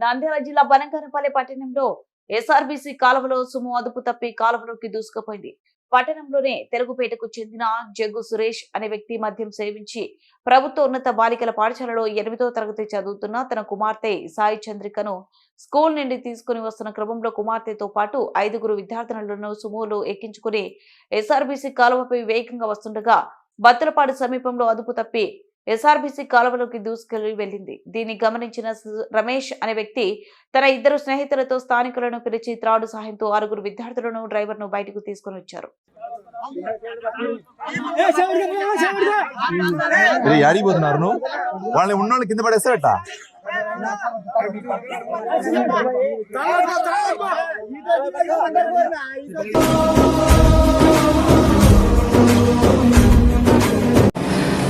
నంద్యాల జిల్లా బనగానపల్లి పట్టణంలో ఎస్ఆర్బీసీ కాలువలో సుము అదుపు తప్పి కాలువలోకి దూసుకుపోయింది. పట్టణంలోనే తెలుగుపేటకు చెందిన జగ్గు సురేష్ అనే వ్యక్తి మద్యం సేవించి ప్రభుత్వ ఉన్నత బాలికల పాఠశాలలో ఎనిమిదో తరగతి చదువుతున్న తన కుమార్తె సాయి చంద్రికను స్కూల్ నుండి తీసుకుని వస్తున్న క్రమంలో కుమార్తెతో పాటు ఐదుగురు విద్యార్థినులను సుమోలో ఎక్కించుకుని ఎస్ఆర్బీసీ కాలువపై వేగంగా వస్తుండగా బత్తలపాడు సమీపంలో అదుపు తప్పి ఎస్ఆర్బీసీ కాలువలోకి దూసుకెళ్ళి వెళ్ళింది. దీన్ని గమనించిన రమేష్ అనే వ్యక్తి తన ఇద్దరు స్నేహితులతో స్థానికులను పిలిచి త్రాడు సహాయంతో ఆరుగురు విద్యార్థులను డ్రైవర్ను బయటకు తీసుకుని వచ్చారు. వాళ్ళని ఉన్నోళ్ళు కింద పడేస్తారట.